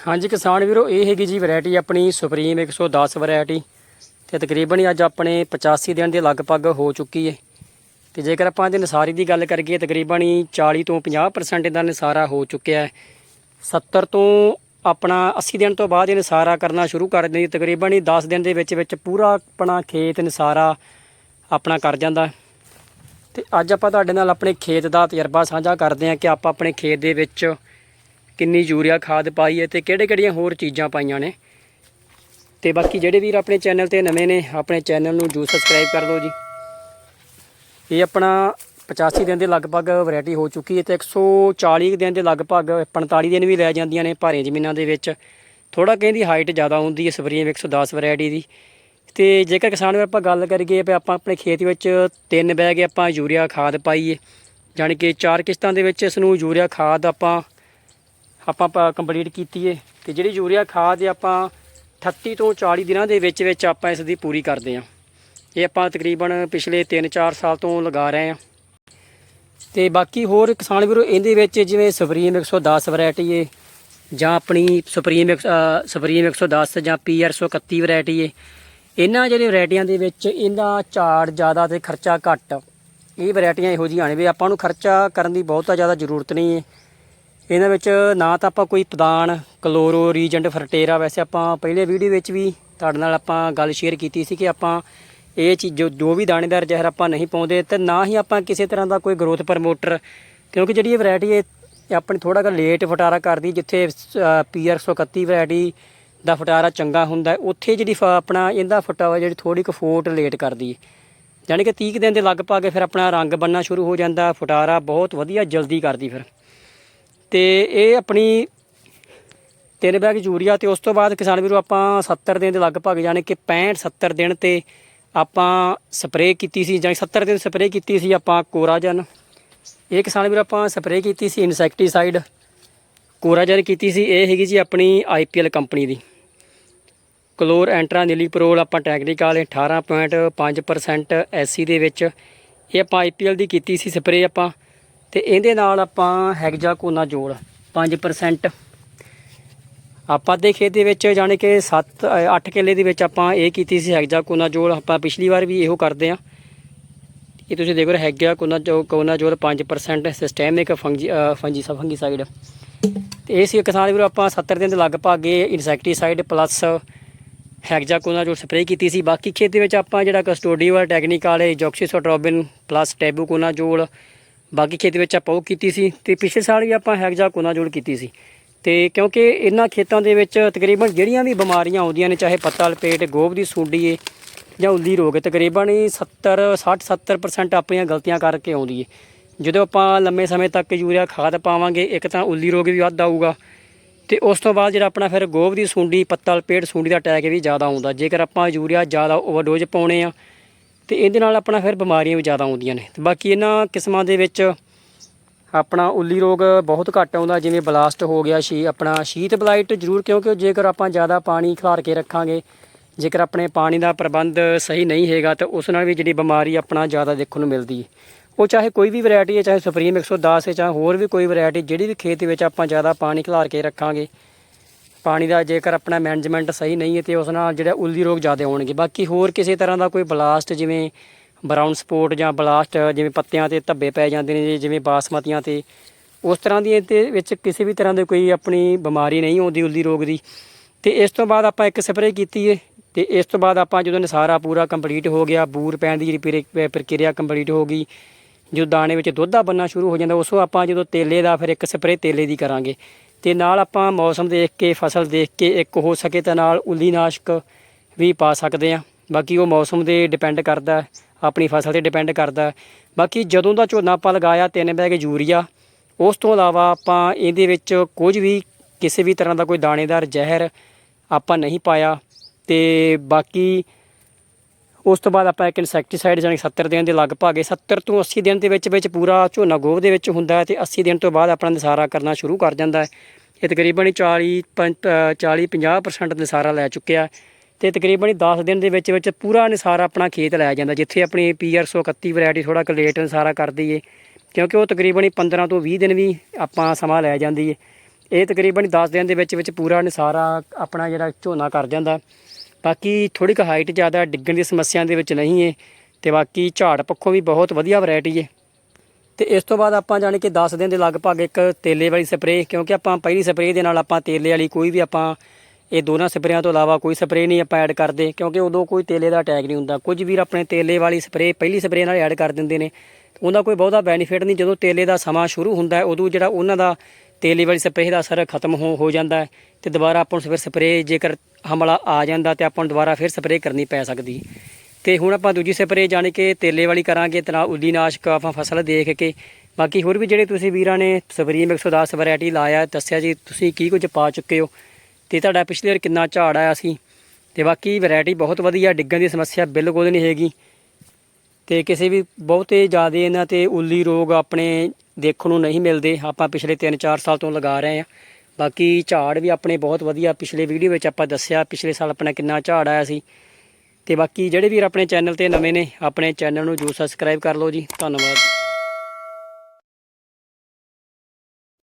ਹਾਂਜੀ ਕਿਸਾਨ ਵੀਰੋ, ਇਹ ਹੈਗੀ ਜੀ ਵੈਰਾਈਟੀ ਆਪਣੀ ਸੁਪਰੀਮ 110 ਵੈਰਾਈਟੀ ਤੇ ਤਕਰੀਬਨ ਹੀ ਅੱਜ ਆਪਣੇ 85 ਦਿਨ ਦੇ ਲਗਭਗ ਹੋ ਚੁੱਕੀ ਹੈ ਤੇ ਜੇਕਰ ਆਪਾਂ ਇਹਦੇ ਨਸਾਰੀ ਦੀ ਗੱਲ ਕਰੀਏ, ਤਕਰੀਬਨ ਹੀ 40 ਤੋਂ 50% ਇਹਦਾ ਨਸਾਰਾ ਹੋ ਚੁੱਕਿਆ ਹੈ 70 ਤੋਂ ਆਪਣਾ 80 ਦਿਨ ਤੋਂ ਬਾਅਦ ਇਹ ਨਸਾਰਾ ਕਰਨਾ ਸ਼ੁਰੂ ਕਰ ਦਿੰਦੀ ਤਕਰੀਬਨ ਹੀ 10 ਦਿਨ ਦੇ ਵਿੱਚ ਵਿੱਚ ਪੂਰਾ ਆਪਣਾ ਖੇਤ ਨਸਾਰਾ ਆਪਣਾ ਕਰ ਜਾਂਦਾ ਹੈ। ਤੇ ਅੱਜ ਆਪਾਂ ਤੁਹਾਡੇ ਨਾਲ ਆਪਣੇ ਖੇਤ ਦਾ ਤਜਰਬਾ ਸਾਂਝਾ ਕਰਦੇ ਹਾਂ ਕਿ ਆਪਾਂ ਆਪਣੇ ਖੇਤ ਦੇ ਵਿੱਚ ਕਿੰਨੀ ਯੂਰੀਆ ਖਾਦ ਪਾਈ ਹੈ ਤੇ ਕਿਹੜੇ-ਕਿਹੜੀਆਂ ਹੋਰ ਚੀਜ਼ਾਂ ਪਾਈਆਂ ਨੇ। ਤੇ ਬਾਕੀ ਜਿਹੜੇ ਵੀਰ ਆਪਣੇ ਚੈਨਲ ਤੇ ਨਵੇਂ ਨੇ, ਆਪਣੇ ਚੈਨਲ ਨੂੰ ਜੂ ਸਬਸਕ੍ਰਾਈਬ ਕਰ ਦਿਓ ਜੀ। ਇਹ ਆਪਣਾ 85 ਦਿਨ ਦੇ ਲਗਭਗ ਵੈਰਾਈਟੀ ਹੋ ਚੁੱਕੀ ਹੈ ਤੇ 140 ਦਿਨ ਦੇ ਲਗਭਗ 45 ਦਿਨ ਵੀ ਲੈ ਜਾਂਦੀਆਂ ਨੇ ਭਾਰੀਆਂ ਜ਼ਮੀਨਾਂ ਦੇ ਵਿੱਚ। ਥੋੜਾ ਕਹਿੰਦੀ ਹਾਈਟ ਜ਼ਿਆਦਾ ਹੁੰਦੀ ਹੈ ਸਪਰੀਮ 110 ਵੈਰਾਈਟੀ ਦੀ। ਤੇ ਜੇਕਰ ਕਿਸਾਨ ਵੀਰ ਆਪਾਂ ਗੱਲ ਕਰੀਏ ਵੀ ਆਪਾਂ ਆਪਣੇ ਖੇਤ ਵਿੱਚ ਤਿੰਨ ਬੈਗ ਆਪਾਂ ਯੂਰੀਆ ਖਾਦ ਪਾਈਏ ਜਾਣੀ ਕਿ ਚਾਰ ਕਿਸ਼ਤਾਂ ਦੇ ਵਿੱਚ ਇਸ ਨੂੰ ਯੂਰੀਆ ਖਾਦ ਆਪਾਂ ਆਪਾਂ ਕੰਪਲੀਟ ਕੀਤੀ ਏ। ਤੇ ਜਿਹੜੀ ਯੂਰੀਆ ਖਾਦ ਆਪਾਂ 38 ਤੋਂ 40 ਦਿਨਾਂ ਦੇ ਵਿੱਚ ਵਿੱਚ ਆਪਾਂ ਇਸ ਦੀ ਪੂਰੀ ਕਰਦੇ ਹਾਂ ਇਹ ਆਪਾਂ ਤਕਰੀਬਨ ਪਿਛਲੇ 3-4 ਸਾਲ ਤੋਂ ਲਗਾ ਰਹੇ ਹਾਂ ਤੇ ਬਾਕੀ ਹੋਰ ਕਿਸਾਨ ਵੀਰੋ ਇਹਦੇ ਵਿੱਚ ਜਿਵੇਂ ਸੁਪਰੀਮ 110 ਵੈਰਾਈਟੀ ਏ ਜਾਂ ਆਪਣੀ ਸੁਪਰੀਮ ਇੱਕ- ਅ, ਸੁਪਰੀਮ 110 ਜਾਂ ਪੀਆਰ 131 ਵੈਰਾਈਟੀ ਏ। ਇਹਨਾਂ ਜਿਹੜੇ ਵੈਰਾਈਟੀਆਂ ਦੇ ਵਿੱਚ ਇਹਦਾ ਝਾੜ ਜ਼ਿਆਦਾ ਤੇ ਖਰਚਾ ਘੱਟ। ਇਹ ਵੈਰਾਈਟੀਆਂ ਇਹੋ ਜਿਹੀਆਂ ਨੇ ਵੀ ਆਪਾਂ ਨੂੰ ਖਰਚਾ ਕਰਨ ਦੀ ਬਹੁਤਾ ਜ਼ਿਆਦਾ ਜ਼ਰੂਰਤ ਨਹੀਂ ਹੈ ਇਹਨਾਂ ਵਿੱਚ ਨਾ ਤਾਂ ਆਪਾਂ ਕੋਈ ਪਦਾਨ ਕਲੋਰੋ, ਰੀਜੈਂਟ, ਫਰਟੇਰਾ, ਵੈਸੇ ਆਪਾਂ ਪਹਿਲੇ ਵੀਡੀਓ ਵਿੱਚ ਵੀ ਤੁਹਾਡੇ ਨਾਲ ਆਪਾਂ ਗੱਲ ਸ਼ੇਅਰ ਕੀਤੀ ਸੀ ਕਿ ਆਪਾਂ ਇਹ ਚੀਜ਼ ਜੋ ਵੀ ਦਾਣੇਦਾਰ ਜ਼ਹਿਰ ਆਪਾਂ ਨਹੀਂ ਪਾਉਂਦੇ ਤੇ ਨਾ ਹੀ ਆਪਾਂ ਕਿਸੇ ਤਰ੍ਹਾਂ ਦਾ ਕੋਈ ਗਰੋਥ ਪ੍ਰਮੋਟਰ ਕਿਉਂਕਿ ਜਿਹੜੀ ਇਹ ਵੈਰਾਈਟੀ ਹੈ ਇਹ ਆਪਣੀ ਥੋੜਾ ਜਿਹਾ ਲੇਟ ਫਟਾਰਾ ਕਰਦੀ, ਜਿੱਥੇ ਪੀਆਰ 131 ਵੈਰਾਈਟੀ ਦਾ ਫਟਾਰਾ ਚੰਗਾ ਹੁੰਦਾ, ਉੱਥੇ ਜਿਹੜੀ ਫ- ਆਪਣਾ ਇਹਦਾ ਫਟਾਵਾ ਜਿਹੜੀ ਥੋੜੀ ਕੁ ਫੋਟ ਲੇਟ ਕਰਦੀ। ਹੈ ਯਾਨੀ ਕਿ 30 ਕੁ ਦਿਨ ਦੇ ਲਗਭਗ ਫਿਰ ਆਪਣਾ ਰੰਗ ਬੰਨਣਾ ਸ਼ੁਰੂ ਹੋ ਜਾਂਦਾ, ਫਟਾਰਾ ਬਹੁਤ ਵਧੀਆ ਜਲਦੀ ਕਰਦੀ ਫਿਰ। ਤੇ ਇਹ ਆਪਣੀ ਤਿੰਨ ਬੈਗ ਯੂਰੀਆ ਤੇ ਉਸ ਤੋਂ ਬਾਅਦ ਕਿਸਾਨ ਵੀਰੋ ਆਪਾਂ 70 ਦਿਨ ਦੇ ਲਗਭਗ ਯਾਨੀ ਕਿ 65 70 ਦਿਨ ਤੇ ਆਪਾਂ ਸਪਰੇਅ ਕੀਤੀ ਸੀ ਜਾਂ 70 ਦਿਨ ਸਪਰੇਅ ਕੀਤੀ ਸੀ ਆਪਾਂ ਕੋਰਾਜਨ। ਇਹ ਕਿਸਾਨ ਵੀਰੋ ਆਪਾਂ ਸਪਰੇਅ ਕੀਤੀ ਸੀ, ਇਨਸੈਕਟੀਸਾਈਡ ਕੋਰਾਜਨ ਕੀਤੀ ਸੀ, ਇਹ ਹੈਗੀ ਜੀ ਆਪਣੀ ਆਈਪੀਐਲ ਕੰਪਨੀ ਦੀ। ਕਲੋਰ ਐਂਟਰਾ, ਨੀਲੀਪਰੋਲ ਆਪਾਂ ਟੈਕਨੀਕਲ 18.5% ਐਸਸੀ ਦੇ ਵਿੱਚ ਇਹ ਆਪਾਂ ਆਈਪੀਐਲ ਦੀ ਕੀਤੀ ਸੀ, ਸਪਰੇਅ ਆਪਾਂ ਤੇ ਇਹਦੇ ਨਾਲ ਆਪਾਂ ਹੈਗਜ਼ਾਕੋਨਾ ਜੋੜ 5% ਆਪਾਂ ਦੇ ਖੇਤ ਦੇ ਵਿੱਚ ਜਾਣੀ ਕਿ 7 8 ਕਿੱਲੇ ਦੇ ਵਿੱਚ ਆਪਾਂ ਇਹ ਕੀਤੀ ਸੀ ਹੈਗਜ਼ਾਕੋਨਾ ਜੋੜ, ਆਪਾਂ ਪਿਛਲੀ ਵਾਰ ਵੀ ਇਹੋ ਕਰਦੇ ਆ ਇਹ ਤੁਸੀਂ ਦੇਖੋ ਹੈਗਾ ਕੋਨਾ ਜੋ ਕੋਨਾ ਜੋੜ 5% ਸਿਸਟੈਮਿਕ ਫੰਜੀ ਫੰਜੀ ਫੰਗੀਸਾਈਡ। ਤੇ ਇਹ ਸੀ ਕਿਸਾਨ ਵੀਰੋ ਆਪਾਂ 70 ਦਿਨ ਦੇ ਲਗਭਗ ਇਹ ਇਨਸੈਕਟੀਸਾਈਡ ਪਲੱਸ ਹੈਗਜ਼ਾਕੋਨਾ ਜੋ ਸਪਰੇਅ ਕੀਤੀ ਸੀ। ਬਾਕੀ ਖੇਤ ਦੇ ਵਿੱਚ ਆਪਾਂ ਜਿਹੜਾ ਕਸਟੋਡੀਵਲ ਟੈਕਨੀਕਲ ਹੈ ਜੋਕਸੀਸੋਟਰੋਬਿਨ ਪਲੱਸ ਟੈਬੂਕੋਨਾ ਜੋਲ ਬਾਕੀ ਖੇਤ ਵਿੱਚ ਆਪਾਂ ਉਹ ਕੀਤੀ ਸੀ ਤੇ ਪਿਛਲੇ ਸਾਲ ਵੀ ਆਪਾਂ ਹੈਗਜ਼ਾਕੋਨਾ ਜੋੜ ਕੀਤੀ ਸੀ। ਤੇ ਕਿਉਂਕਿ ਇਹਨਾਂ ਖੇਤਾਂ ਦੇ ਵਿੱਚ ਤਕਰੀਬਨ ਜਿਹੜੀਆਂ ਵੀ ਬਿਮਾਰੀਆਂ ਆਉਂਦੀਆਂ ਨੇ, ਚਾਹੇ ਪੱਤਾ ਲਪੇਟ ਗੋਭ ਦੀ ਸੁੰਡੀ ਏ ਜਾਂ ਉੱਲੀ ਰੋਗ, ਤਕਰੀਬਨ ਹੀ 70 60 70% ਆਪਣੀਆਂ ਗਲਤੀਆਂ ਕਰਕੇ ਆਉਂਦੀ ਏ। ਜਦੋਂ ਆਪਾਂ ਲੰਮੇ ਸਮੇਂ ਤੱਕ ਯੂਰੀਆ ਖਾਦ ਪਾਵਾਂਗੇ, ਇੱਕ ਤਾਂ ਉੱਲੀ ਰੋਗ ਵੀ ਵੱਧ ਆਊਗਾ ਤੇ ਉਸ ਤੋਂ ਬਾਅਦ ਜਿਹੜਾ ਆਪਣਾ ਫਿਰ ਗੋਭ ਦੀ ਸੁੰਡੀ ਪੱਤਾ ਲਪੇਟ ਸੁੰਡੀ ਦਾ ਅਟੈਕ ਵੀ ਜ਼ਿਆਦਾ ਆਉਂਦਾ। ਜੇਕਰ ਆਪਾਂ ਯੂਰੀਆ ਜ਼ਿਆਦਾ ਓਵਰਡੋਜ਼ ਪਾਉਣੇ ਆ ਤੇ ਇਹਦੇ ਨਾਲ ਆਪਣਾ ਫਿਰ ਬਿਮਾਰੀਆਂ ਵੀ ਜ਼ਿਆਦਾ ਆਉਂਦੀਆਂ ਨੇ। ਤੇ ਬਾਕੀ ਇਹਨਾਂ ਕਿਸਮਾਂ ਦੇ ਵਿੱਚ ਆਪਣਾ ਉੱਲੀ ਰੋਗ ਬਹੁਤ ਘੱਟ ਆਉਂਦਾ, ਜਿਵੇਂ ਬਲਾਸਟ ਹੋ ਗਿਆ, ਸ਼ੀ, ਆਪਣਾ ਸ਼ੀਤ ਬਲਾਈਟ ਜ਼ਰੂਰ, ਕਿਉਂਕਿ ਜੇਕਰ ਆਪਾਂ ਜ਼ਿਆਦਾ ਪਾਣੀ ਖਿਲਾਰ ਕੇ ਰੱਖਾਂਗੇ, ਜੇਕਰ ਆਪਣੇ ਪਾਣੀ ਦਾ ਪ੍ਰਬੰਧ ਸਹੀ ਨਹੀਂ ਹੈਗਾ, ਤਾਂ ਉਸ ਨਾਲ ਵੀ ਜਿਹੜੀ ਬਿਮਾਰੀ ਆਪਣਾ ਜ਼ਿਆਦਾ ਦੇਖਣ ਨੂੰ ਮਿਲਦੀ ਹੈ। ਉਹ ਚਾਹੇ ਕੋਈ ਵੀ ਵੈਰਾਈਟੀ ਹੈ, ਚਾਹੇ ਸੁਪਰੀਮ 110 ਹੈ, ਚਾਹੇ ਹੋਰ ਵੀ ਕੋਈ ਵੈਰਾਈਟੀ, ਜਿਹੜੀ ਵੀ ਖੇਤ ਵਿੱਚ ਆਪਾਂ ਜ਼ਿਆਦਾ ਪਾਣੀ ਖਿਲਾਰ ਕੇ ਰੱਖਾਂਗੇ ਪਾਣੀ ਦਾ ਜੇਕਰ ਆਪਣਾ ਮੈਨੇਜਮੈਂਟ ਸਹੀ ਨਹੀਂ ਹੈ ਤੇ ਉਸ ਨਾਲ ਜਿਹੜਾ ਉੱਲੀ ਰੋਗ ਜ਼ਿਆਦਾ ਹੋਣਗੇ। ਬਾਕੀ ਹੋਰ ਕਿਸੇ ਤਰ੍ਹਾਂ ਦਾ ਕੋਈ ਬਲਾਸਟ ਜਿਵੇਂ ਬਰਾਊਨ ਸਪੋਟ ਜਾਂ ਬਲਾਸਟ ਜਿਵੇਂ ਪੱਤਿਆਂ ਤੇ ਧੱਬੇ ਪੈ ਜਾਂਦੇ ਨੇ, ਜਿਵੇਂ ਬਾਸਮਤੀਆਂ ਤੇ, ਉਸ ਤਰ੍ਹਾਂ ਦੀ ਇਹਦੇ ਵਿੱਚ ਕਿਸੇ ਵੀ ਤਰ੍ਹਾਂ ਦੀ ਕੋਈ ਆਪਣੀ ਬਿਮਾਰੀ ਨਹੀਂ ਆਉਂਦੀ ਉੱਲੀ ਰੋਗ ਦੀ। ਤੇ ਇਸ ਤੋਂ ਬਾਅਦ ਆਪਾਂ ਇੱਕ ਸਪਰੇਅ ਕੀਤੀ ਏ, ਤੇ ਇਸ ਤੋਂ ਬਾਅਦ ਆਪਾਂ ਜਦੋਂ ਨਸਾਰਾ ਪੂਰਾ ਕੰਪਲੀਟ ਹੋ ਗਿਆ, ਬੂਰ ਪੈਣ ਦੀ ਜਿਹੜੀ ਪ੍ਰਕਿਰਿਆ ਕੰਪਲੀਟ ਹੋ ਗਈ ਜਦੋਂ ਦਾਣੇ ਵਿੱਚ ਦੁੱਧ ਦਾ ਬੰਨਾ ਸ਼ੁਰੂ ਹੋ ਜਾਂਦਾ, ਉਸੋਂ ਆਪਾਂ ਜਦੋਂ ਤੇਲੇ ਦਾ ਫਿਰ ਇੱਕ ਸਪਰੇਅ ਤੇਲੇ ਦੀ ਕਰਾਂਗੇ। ਤੇ ਨਾਲ ਆਪਾਂ ਮੌਸਮ ਦੇਖ ਕੇ, ਫਸਲ ਦੇਖ ਕੇ ਇੱਕ ਹੋ ਸਕੇ ਤਾਂ ਨਾਲ ਉੱਲੀਨਾਸ਼ਕ ਵੀ ਪਾ ਸਕਦੇ ਆ ਬਾਕੀ ਉਹ ਮੌਸਮ ਦੇ ਡਿਪੈਂਡ ਕਰਦਾ ਆਪਣੀ ਫਸਲ ਤੇ ਡਿਪੈਂਡ ਕਰਦਾ ਬਾਕੀ ਜਦੋਂ ਦਾ ਝੋਨਾ ਆਪਾਂ ਲਗਾਇਆ, ਤਿੰਨ ਬੈਗ ਯੂਰੀਆ, ਉਸ ਤੋਂ ਇਲਾਵਾ ਆਪਾਂ ਇਹਦੇ ਵਿੱਚ ਕੁਝ ਵੀ ਕਿਸੇ ਵੀ ਤਰ੍ਹਾਂ ਦਾ ਕੋਈ ਦਾਣੇਦਾਰ ਜ਼ਹਿਰ ਆਪਾਂ ਨਹੀਂ ਪਾਇਆ। ਤੇ ਬਾਕੀ ਉਸ ਤੋਂ ਬਾਅਦ ਆਪਾਂ ਇੱਕ ਇਨਸੈਕਟੀਸਾਈਡ ਜਾਨੀ 70 ਦਿਨ ਦੇ ਲਗਭਗ ਹੈ 70 ਤੋਂ 80 ਦਿਨ ਦੇ ਵਿੱਚ ਵਿੱਚ ਪੂਰਾ ਝੋਨਾ ਗੋਭ ਦੇ ਵਿੱਚ ਹੁੰਦਾ ਹੈ ਤੇ 80 ਦਿਨ ਤੋਂ ਬਾਅਦ ਆਪਣਾ ਨਿਸਾਰਾ ਕਰਨਾ ਸ਼ੁਰੂ ਕਰ ਜਾਂਦਾ ਹੈ। ਇਹ ਤਕਰੀਬਨ ਹੀ 40 40 50% ਨਿਸਾਰਾ ਲੈ ਚੁੱਕਿਆ ਤੇ ਤਕਰੀਬਨ ਹੀ 10 ਦਿਨ ਦੇ ਵਿੱਚ ਵਿੱਚ ਪੂਰਾ ਨਿਸਾਰਾ ਆਪਣਾ ਖੇਤ ਲੈ ਜਾਂਦਾ, ਜਿੱਥੇ ਆਪਣੀ ਪੀਆਰ 131 ਵੈਰਾਈਟੀ ਥੋੜਾ ਕੁ ਲੇਟ ਨਿਸਾਰਾ ਕਰਦੀ ਏ ਕਿਉਂਕਿ ਉਹ ਤਕਰੀਬਨ ਹੀ 15 ਤੋਂ 20 ਦਿਨ ਵੀ ਆਪਾਂ ਸਮਾਂ ਲੈ ਜਾਂਦੀ ਏ ਇਹ ਤਕਰੀਬਨ 10 ਦਿਨ ਦੇ ਵਿੱਚ ਵਿੱਚ ਪੂਰਾ ਨਿਸਾਰਾ ਆਪਣਾ ਜਿਹੜਾ ਝੋਨਾ ਕਰ ਜਾਂਦਾ ਬਾਕੀ ਥੋੜੀ ਕੁ ਹਾਈਟ ਜ਼ਿਆਦਾ ਡਿੱਗਣ ਦੀ ਸਮੱਸਿਆ ਦੇ ਵਿੱਚ ਨਹੀਂ ਹੈ ਤੇ ਬਾਕੀ ਝਾੜ ਪੱਖੋਂ ਵੀ ਬਹੁਤ ਵਧੀਆ ਵੈਰਾਈਟੀ ਹੈ। ਤੇ ਇਸ ਤੋਂ ਬਾਅਦ ਆਪਾਂ ਜਾਣੀ ਕਿ 10 ਦਿਨ ਦੇ ਲਗਭਗ ਇੱਕ ਤੇਲੇ ਵਾਲੀ ਸਪਰੇਅ ਕਿਉਂਕਿ ਆਪਾਂ ਪਹਿਲੀ ਸਪਰੇਅ ਦੇ ਨਾਲ ਆਪਾਂ ਤੇਲੇ ਵਾਲੀ ਕੋਈ ਵੀ ਆਪਾਂ ਇਹ ਦੋਨਾਂ ਸਪਰੇਆਂ ਤੋਂ ਇਲਾਵਾ ਕੋਈ ਸਪਰੇਅ ਨਹੀਂ ਆਪਾਂ ਐਡ ਕਰਦੇ, ਕਿਉਂਕਿ ਉਦੋਂ ਕੋਈ ਤੇਲੇ ਦਾ ਅਟੈਕ ਨਹੀਂ ਹੁੰਦਾ। ਕੁਝ ਵੀਰ ਆਪਣੇ ਤੇਲੇ ਵਾਲੀ ਸਪਰੇਅ ਪਹਿਲੀ ਸਪਰੇਅ ਨਾਲ ਐਡ ਕਰ ਦਿੰਦੇ ਨੇ। ਉਹਦਾ ਕੋਈ ਬਹੁਤਾ ਬੈਨੀਫਿਟ ਨਹੀਂ, ਜਦੋਂ ਤੇਲੇ ਦਾ ਸਮਾਂ ਸ਼ੁਰੂ ਹੁੰਦਾ ਉਦੋਂ ਜਿਹੜਾ ਉਹਨਾਂ ਦਾ ਤੇਲੇ ਵਾਲੀ ਸਪਰੇਅ ਦਾ ਅਸਰ ਖਤਮ ਹੋ ਹੋ ਜਾਂਦਾ ਹੈ ਤੇ ਦੁਬਾਰਾ ਆਪਾਂ ਨੂੰ ਫਿਰ ਸਪਰੇਅ ਜੇਕਰ ਹਮਲਾ ਆ ਜਾਂਦਾ ਤੇ ਆਪਾਂ ਨੂੰ ਦੁਬਾਰਾ ਫਿਰ ਸਪਰੇਅ ਕਰਨੀ ਪੈ ਸਕਦੀ। ਹੈ। ਤੇ ਹੁਣ ਆਪਾਂ ਦੂਜੀ ਸਪਰੇਅ ਜਾਣੀ ਕਿ ਤੇਲੇ ਵਾਲੀ ਕਰਾਂਗੇ ਤੇ ਉਲੀ ਨਾਸ਼ਕ ਆਪਾਂ ਫਸਲ ਦੇਖ ਕੇ। ਬਾਕੀ ਹੋਰ ਵੀ ਜਿਹੜੇ ਤੁਸੀਂ ਵੀਰਾਂ ਨੇ ਸਪਰੀਮ 110 ਵੈਰਾਈਟੀ ਲਾਇਆ ਦੱਸਿਆ ਜੀ, ਤੁਸੀਂ ਕੀ ਕੁਝ ਪਾ ਚੁੱਕੇ ਹੋ ਤੇ ਤੁਹਾਡਾ ਪਿਛਲੇ ਵਾਰ ਕਿੰਨਾ ਝਾੜ ਆਇਆ ਸੀ। ਤੇ ਬਾਕੀ ਵੈਰਾਈਟੀ ਬਹੁਤ ਵਧੀਆ, ਡਿੱਗਣ ਦੀ ਸਮੱਸਿਆ ਬਿਲਕੁਲ ਨਹੀਂ ਹੈਗੀ। ਤੇ ਕਿਸੇ ਵੀ ਬਹੁਤੇ ਜ਼ਿਆਦਾ ਇਹਨਾਂ ਤੇ ਉੱਲੀ ਰੋਗ ਆਪਣੇ ਦੇਖਣ ਨੂੰ ਨਹੀਂ ਮਿਲਦੇ। ਆਪਾਂ ਪਿਛਲੇ 3-4 ਸਾਲ ਤੋਂ ਲਗਾ ਰਹੇ ਹਾਂ। ਬਾਕੀ ਝਾੜ ਵੀ ਆਪਣੇ ਬਹੁਤ ਵਧੀਆ ਪਿਛਲੇ ਵੀਡੀਓ ਵਿੱਚ ਆਪਾਂ ਦੱਸਿਆ ਪਿਛਲੇ ਸਾਲ ਆਪਣਾ ਕਿੰਨਾ ਝਾੜ ਆਇਆ ਸੀ। ਤੇ ਬਾਕੀ ਜਿਹੜੇ ਵੀਰ ਆਪਣੇ ਚੈਨਲ ਤੇ ਨਵੇਂ ਨੇ, ਆਪਣੇ ਚੈਨਲ ਨੂੰ ਜਰੂਰ ਸਬਸਕ੍ਰਾਈਬ ਕਰ ਲਓ ਜੀ। ਧੰਨਵਾਦ।